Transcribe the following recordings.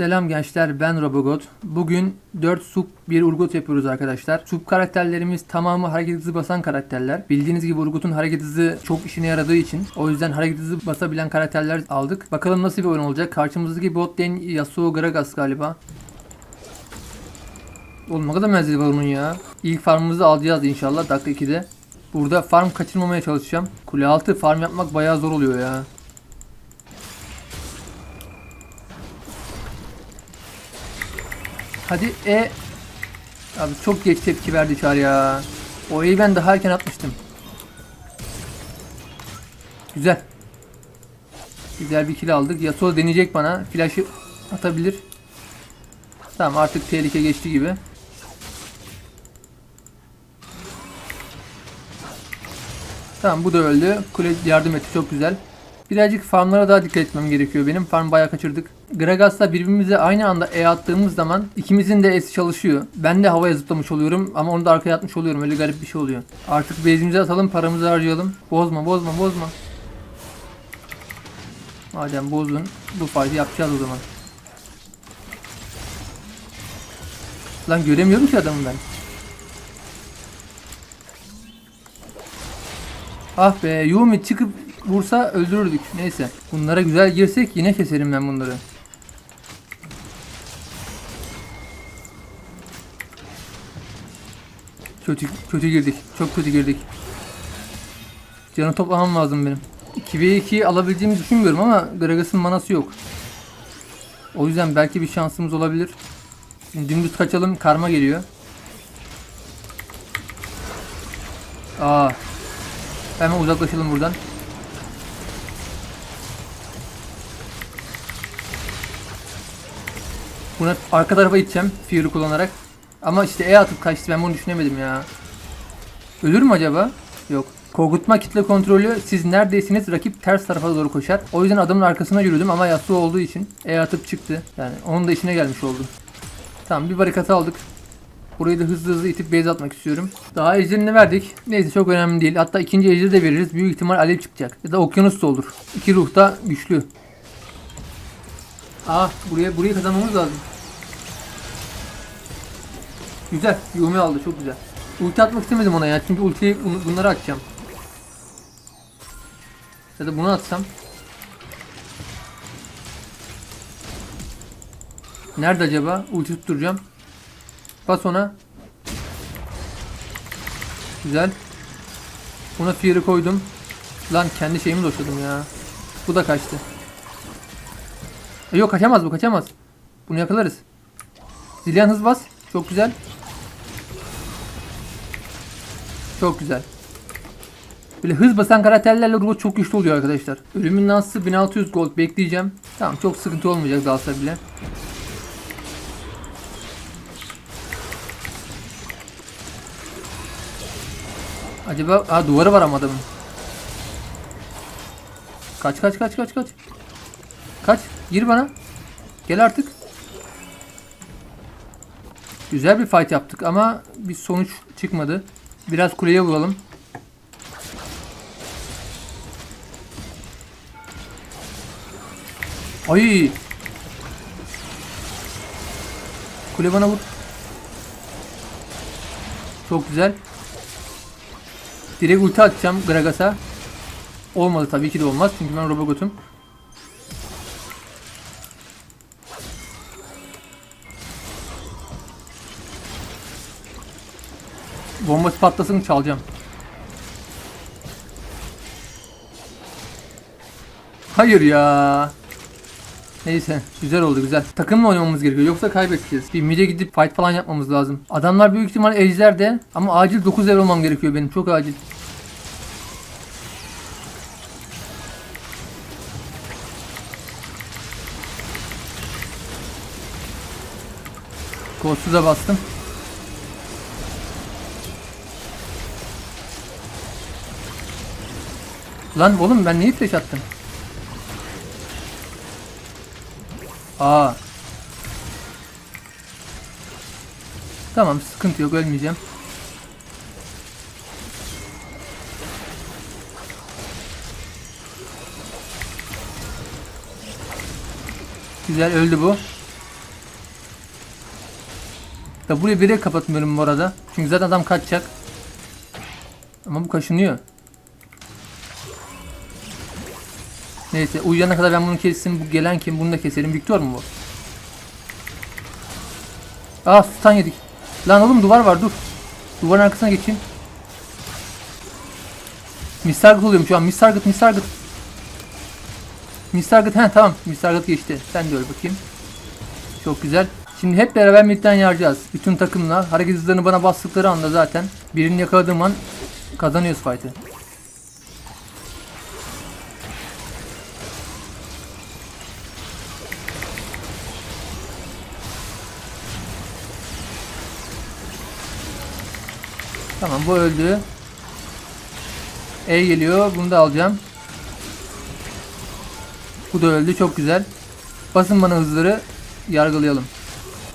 Selam gençler ben Robogot. Bugün 4 sub bir Urgot yapıyoruz arkadaşlar. Sub karakterlerimiz tamamı hareket hızı basan karakterler. Bildiğiniz gibi Urgot'un hareket hızı çok işine yaradığı için o yüzden hareket hızı basabilen karakterler aldık. Bakalım nasıl bir oyun olacak. Karşımızdaki bot lane Yasuo Gragas galiba. Oğlum ne kadar menzili var onun ya. İlk farmımızı alacağız inşallah dakika 2'de. Burada farm kaçırmamaya çalışacağım. Kule altı farm yapmak bayağı zor oluyor ya. Hadi E. Abi çok geç tepki verdi Çar ya. O E'yi ben daha erken atmıştım. Güzel. Güzel bir kill aldık. Yasuo deneyecek bana. Flash'ı atabilir. Tamam artık tehlike geçti gibi. Tamam bu da öldü. Kule yardım etti çok güzel. Birazcık farmlara daha dikkat etmem gerekiyor benim. Farm bayağı kaçırdık. Gragas'la birbirimize aynı anda E attığımız zaman ikimizin de E'si çalışıyor. Ben de havaya zıplamış oluyorum ama onu da arkaya atmış oluyorum. Öyle garip bir şey oluyor. Artık base'imize atalım paramızı harcayalım. Bozma bozma bozma. Madem bozdun bu fight'ı yapacağız o zaman. Lan göremiyorum ki adamı ben. Ah be Yumi çıkıp vursa öldürürdük. Neyse. Bunlara güzel girsek yine keserim ben bunları. Kötü kötü girdik. Çok kötü girdik. Canı toplamam lazım benim. 2v2 alabileceğimi düşünmüyorum ama Gragas'ın manası yok. O yüzden belki bir şansımız olabilir. Şimdi dümdüz kaçalım. Karma geliyor. Aa. Hemen uzaklaşalım buradan. Buna arka tarafa gideceğim Fury kullanarak. Ama işte E atıp kaçtı ben bunu düşünemedim ya. Ölür mü acaba? Yok. Korkutma kitle kontrolü siz neredeyseniz rakip ters tarafa doğru koşar. O yüzden adamın arkasına yürüdüm ama Yasuo olduğu için E atıp çıktı. Yani onun da işine gelmiş oldu. Tamam bir barikat aldık. Burayı da hızlı hızlı itip base atmak istiyorum. Daha ejderini verdik. Neyse çok önemli değil. Hatta ikinci ejderi de veririz. Büyük ihtimal alev çıkacak. Ya da okyanus da olur. İki ruh da güçlü. Ah buraya burayı kazanmamız lazım. Güzel. Yumi aldı çok güzel. Ulti atmak istemedim ona ya. Çünkü ultiyi bun- bunları atacağım. Ya da bunu atsam. Nerede acaba? Ulti tutturacağım. Bas ona. Güzel. Buna Fear'ı koydum. Lan kendi şeyimi doşladım ya. Bu da kaçtı. E yok kaçamaz bu kaçamaz. Bunu yakalarız. Zilyan hız bas. Çok güzel. Çok güzel. Böyle hız basan karakterlerle robot çok güçlü oluyor arkadaşlar. Ölümün nasıl 1600 gold bekleyeceğim. Tamam çok sıkıntı olmayacak dalsa bile. Acaba ha duvarı var ama adamın. Kaç kaç kaç kaç kaç. Kaç. Gir bana. Gel artık. Güzel bir fight yaptık ama bir sonuç çıkmadı. Biraz kuleye vuralım. Ay. Kule bana vur. Çok güzel. Direkt ulti atacağım Gragas'a. Olmadı tabii ki de olmaz çünkü ben Robogotum. Bombası patlasın çalacağım. Hayır ya. Neyse güzel oldu güzel. Takımla oynamamız gerekiyor yoksa kaybedeceğiz. Bir mid'e gidip fight falan yapmamız lazım. Adamlar büyük ihtimal ejderde ama acil 9 level olmam gerekiyor benim çok acil. Da bastım. Lan oğlum ben niye flash attım? Aa. Tamam sıkıntı yok ölmeyeceğim. Güzel öldü bu. Da buraya bire kapatmıyorum bu arada. Çünkü zaten adam kaçacak. Ama bu kaşınıyor. Neyse uyuyana kadar ben bunu kessin. Bu gelen kim? Bunu da keselim. Victor mu bu? Aa stun yedik. Lan oğlum duvar var dur. Duvarın arkasına geçeyim. Miss Target oluyorum şu an. Miss Target, Miss he tamam. Miss Target geçti. Sen de öl bakayım. Çok güzel. Şimdi hep beraber midden yaracağız. Bütün takımla. Hareket hızlarını bana bastıkları anda zaten. Birini yakaladığım an kazanıyoruz fight'ı. Tamam bu öldü. E geliyor. Bunu da alacağım. Bu da öldü. Çok güzel. Basın bana hızları. Yargılayalım.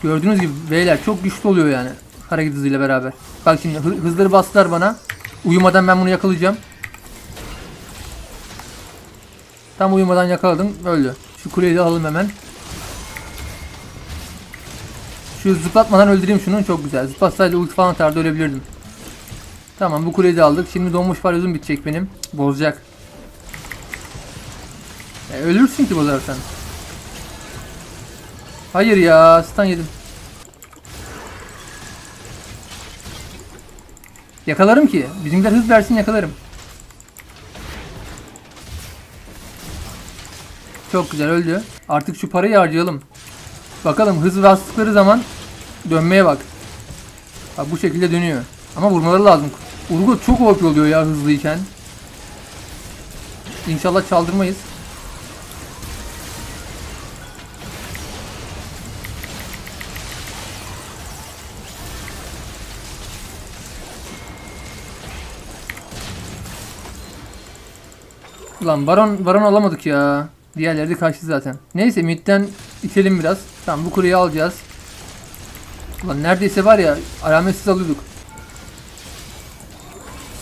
Gördüğünüz gibi beyler çok güçlü oluyor yani. Hareket hızıyla beraber. Bak şimdi hı- hızları bastılar bana. Uyumadan ben bunu yakalayacağım. Tam uyumadan yakaladım. Öldü. Şu kuleyi de alalım hemen. Şu zıplatmadan öldüreyim şunu. Çok güzel. Zıplatsaydı ulti falan atardı ölebilirdim. Tamam bu kuleyi de aldık. Şimdi donmuş parazum bitecek benim. Bozacak. E, ölürsün ki bozarsan. Hayır ya stun yedim. Yakalarım ki. Bizimkiler hız versin yakalarım. Çok güzel öldü. Artık şu parayı harcayalım. Bakalım hız bastıkları zaman dönmeye bak. Bak bu şekilde dönüyor. Ama vurmaları lazım. Urgot çok OP oluyor ya hızlıyken. İnşallah çaldırmayız. Ulan baron baron alamadık ya. Diğerleri de kaçtı zaten. Neyse midden itelim biraz. Tamam bu kuleyi alacağız. Ulan neredeyse var ya alametsiz alıyorduk.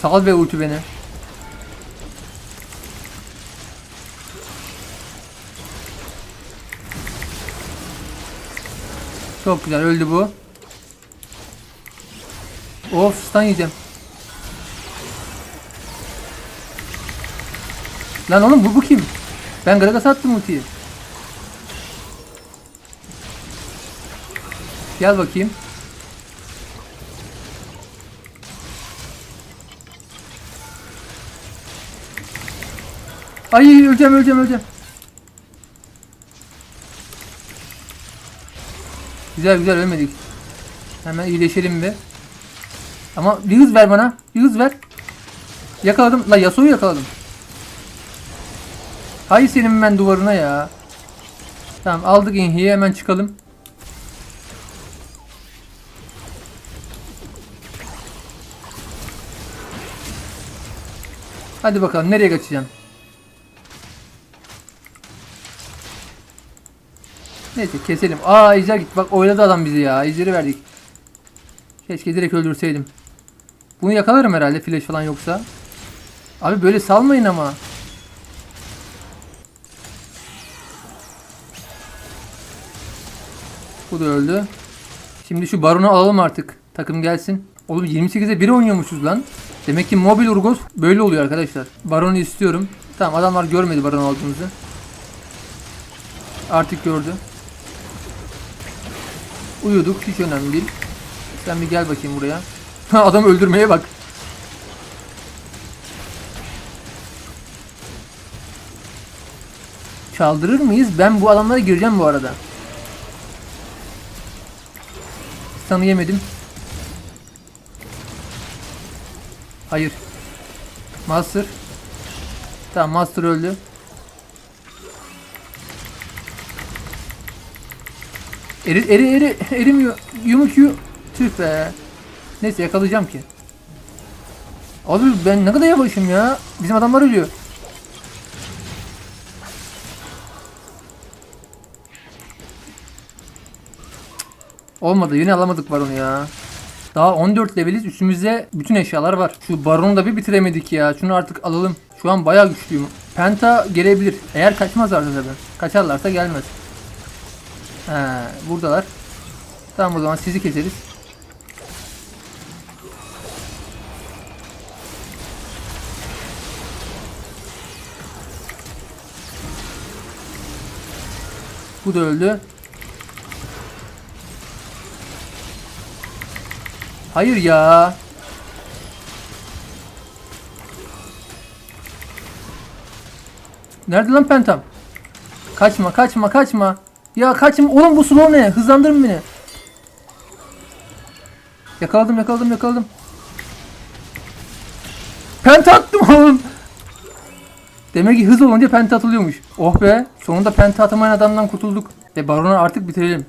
Sal be ulti beni. Çok güzel öldü bu. Of stun yiyeceğim. Lan oğlum bu, bu kim? Ben Gragas'a attım ultiyi. Gel bakayım. Ay öleceğim öleceğim öleceğim. Güzel güzel ölmedik. Hemen iyileşelim bir. Ama bir hız ver bana. Bir hız ver. Yakaladım. La Yasuo'yu yakaladım. Hay senin ben duvarına ya. Tamam aldık inhiyi hemen çıkalım. Hadi bakalım nereye kaçacaksın? Neyse keselim. Aa Ejder git. Bak oyladı adam bizi ya. Ejder'i verdik. Keşke direkt öldürseydim. Bunu yakalarım herhalde flash falan yoksa. Abi böyle salmayın ama. Bu da öldü. Şimdi şu baronu alalım artık. Takım gelsin. Oğlum 28'e 1 oynuyormuşuz lan. Demek ki mobil Urgos böyle oluyor arkadaşlar. Baronu istiyorum. Tamam adamlar görmedi baron aldığımızı. Artık gördü. Uyuduk hiç önemli değil. Sen bir gel bakayım buraya. Adam öldürmeye bak. Çaldırır mıyız? Ben bu adamlara gireceğim bu arada. Stun'ı yemedim. Hayır. Master. Tamam Master öldü. Eri eri eri erimiyor. Yumuk yu. Tüh be. Neyse yakalayacağım ki. Abi ben ne kadar yavaşım ya. Bizim adamlar ölüyor. Olmadı yine alamadık baronu ya. Daha 14 leveliz üstümüzde bütün eşyalar var. Şu baronu da bir bitiremedik ya. Şunu artık alalım. Şu an bayağı güçlüyüm. Penta gelebilir. Eğer kaçmazlarsa tabii. Kaçarlarsa gelmez. Ha, buradalar. Tamam o zaman sizi keseriz. Bu da öldü. Hayır ya. Nerede lan pentam? Kaçma kaçma kaçma. Ya kaçma. Oğlum bu slow ne? Hızlandırın beni. Yakaladım yakaladım yakaladım. Penta attım oğlum. Demek ki hız olunca penta atılıyormuş. Oh be. Sonunda penta atamayan adamdan kurtulduk. Ve baronu artık bitirelim.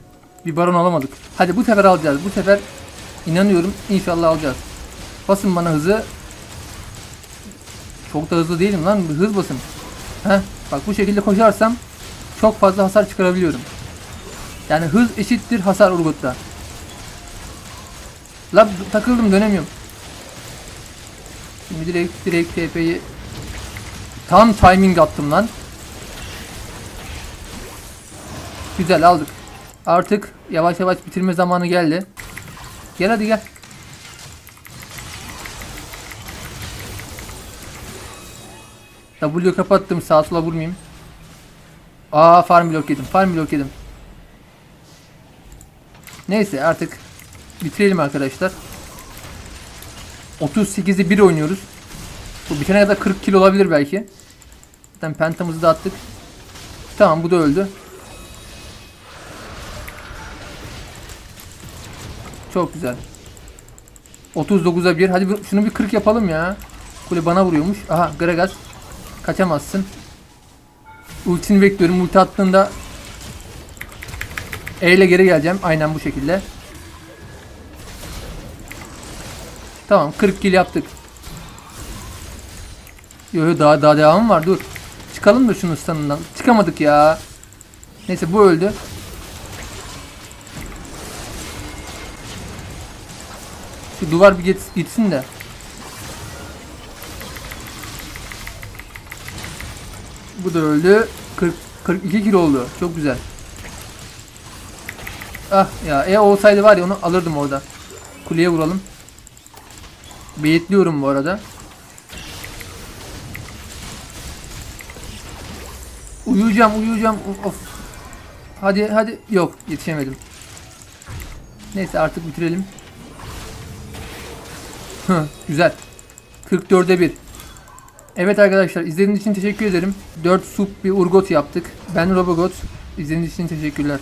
Bir baron alamadık. Hadi bu sefer alacağız. Bu sefer inanıyorum inşallah alacağız. Basın bana hızı. Çok da hızlı değilim lan. Hız basın. Heh. Bak bu şekilde koşarsam çok fazla hasar çıkarabiliyorum. Yani hız eşittir hasar Urgot'ta. La takıldım dönemiyorum. Şimdi direkt direkt TP'yi tam timing attım lan. Güzel aldık. Artık yavaş yavaş bitirme zamanı geldi. Gel hadi gel. W kapattım sağa sola vurmayayım. Aa farm blok yedim. Farm blok yedim. Neyse artık bitirelim arkadaşlar. 38'i 1 oynuyoruz. Bu bitene kadar 40 kilo olabilir belki. Zaten pentamızı da attık. Tamam bu da öldü. Çok güzel. 39'a 1. Hadi şunu bir 40 yapalım ya. Kule bana vuruyormuş. Aha Gragas. Kaçamazsın. Ultini bekliyorum. Ulti attığında E ile geri geleceğim. Aynen bu şekilde. Tamam 40 kill yaptık. Yo yo daha daha devamı var dur. Çıkalım da şunun standından. Çıkamadık ya. Neyse bu öldü. Şu duvar bir git- gitsin de. Bu da öldü. 40 42 kilo oldu. Çok güzel. Ah ya E olsaydı var ya onu alırdım orada. Kuleye vuralım. Beyitliyorum bu arada. Uyuyacağım, uyuyacağım. Of. Hadi, hadi. Yok, yetişemedim. Neyse artık bitirelim. Güzel. 44'e 1. Evet arkadaşlar izlediğiniz için teşekkür ederim. 4 sup bir urgot yaptık. Ben Robogot. İzlediğiniz için teşekkürler.